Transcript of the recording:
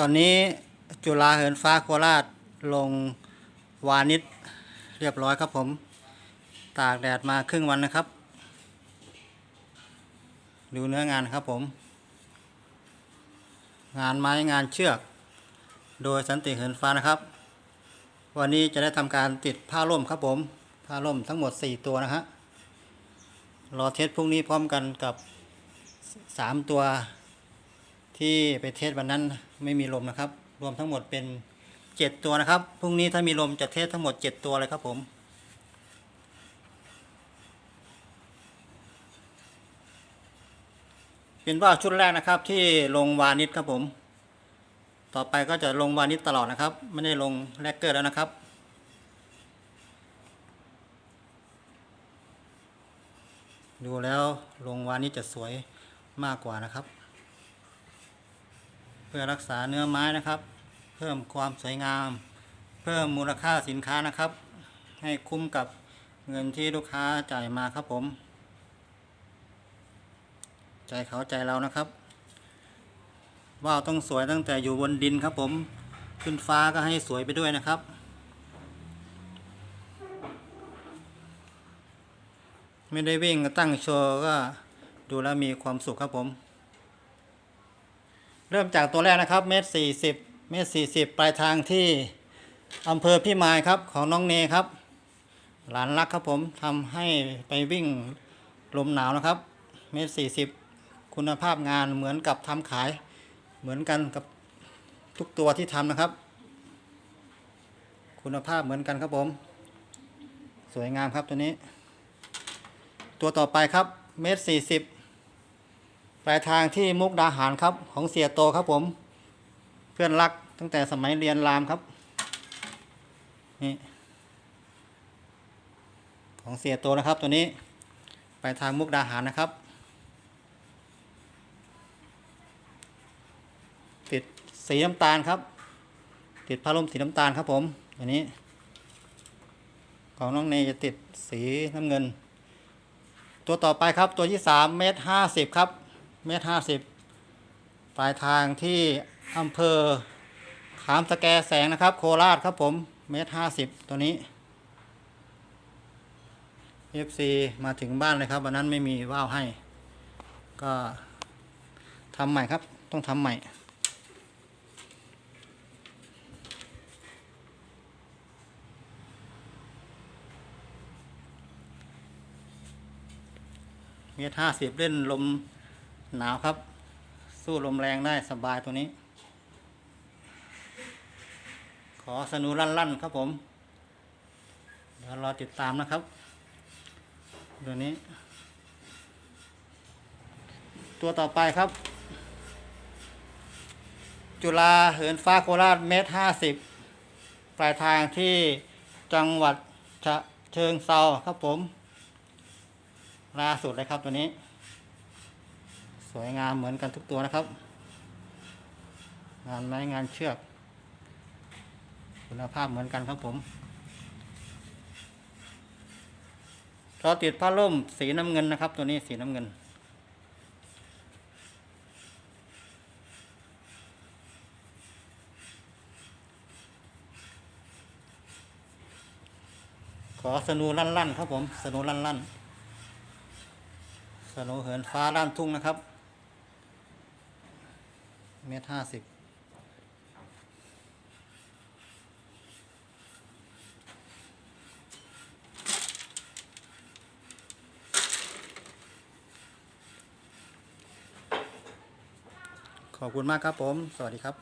ตอนนี้จุฬาเหินฟ้าโคราชลงวานิชเรียบร้อยครับผม ตากแดดมาครึ่งวันนะครับ ดูเนื้องานครับผม งานไม้งานเชือก โดยสันติเหินฟ้านะครับ วันนี้จะได้ทำการติดผ้าร่มครับผม ผ้าร่มทั้งหมด 4 ตัวนะฮะรอเทสพรุ่งนี้พร้อมกันกับ 3 ตัว ที่ไปเทสวันนั้นไม่มีลมนะครับ รวมทั้งหมดเป็น 7 ตัวนะครับ พรุ่งนี้ถ้ามีลมจะเทสทั้งหมด 7 ตัวเลยครับผมเป็นว่าวชุดแรกนะครับที่ลงวานิชครับผม ต่อไปก็จะลงวานิชตลอดนะครับ ไม่ได้ลงแลกเกอร์แล้วนะครับ ดูแล้วลงวานิชจะสวยมากกว่านะครับ พื่อรักษาเนื้อไม้นะครับ เพิ่มความสวยงาม เพิ่มมูลค่าสินค้านะครับ ให้คุ้มกับเงินที่ลูกค้าจ่ายมาครับผม ใจเขาใจเรานะครับว่าวต้องสวยตั้งแต่อยู่บนดินครับผม ขึ้นฟ้าก็ให้สวยไปด้วยนะครับไม่ได้วิ่งก็ตั้งโชว์ก็ดูแล้วมีความสุขครับผม เริ่มจากตัวแรกนะครับเมตรสี่สิบเมตรสี่สิบปลายทางที่อำเภอพิมายครับของน้องเนครับ หลานรักครับผมทำให้ไปวิ่งลมหนาวนะครับ เมตรสี่สิบคุณภาพงานเหมือนกับทำขาย เหมือนกันกับทุกตัวที่ทำนะครับ คุณภาพเหมือนกันครับผม สวยงามครับตัวนี้ ตัวต่อไปครับเมตรสี่สิบ ปลายทางที่มุกดาหารครับ ของเสียโตครับผม เพื่อนรักตั้งแต่สมัยเรียนรามครับ นี่ ของเสียโตนะครับตัวนี้ปลายทางมุกดาหารนะครับ ติดสีน้ำตาลครับ ติดผ้าร่มสีน้ำตาลครับผมอันนี้ ของน้องเนยจะติดสีน้ำเงิน ตัวต่อไปครับตัวที่สามเมตรห้าสิบครับ เมตรห้าสิบปลายทางที่อำเภอขามสแกแสงนะครับ โคราชครับผมเมตรห้าสิบตัวนี้ FC มาถึงบ้านเลยครับวันนั้นไม่มีว่าวให้ ก็ทำใหม่ครับ ต้องทำใหม่เมตรห้าสิบเล่นลม หนาวครับ สู้ลมแรงได้สบายตัวนี้ ขอสนุลั่นๆครับผม เดี๋ยวรอติดตามนะครับ ตัวนี้ ตัวต่อไปครับ จุฬาเหินฟ้าโคราชเมตรห้าสิบปลายทางที่จังหวัดฉะเชิงเซาครับผมล่าสุดเลยครับตัวนี้ วยงามเหมือนกันทุกตัวนะครับ งานไม้งานเชือก คุณภาพเหมือนกันครับผมเราติดผ้าร่มสีน้ำเงินนะครับ ตัวนี้สีน้ำเงิน ขอสนูลั่นๆครับผม สนูลั่นๆสนว์เหินฟ้าด้านทุ่งนะครับ เมตรห้าสิบขอบคุณมากครับผม สวัสดีครับ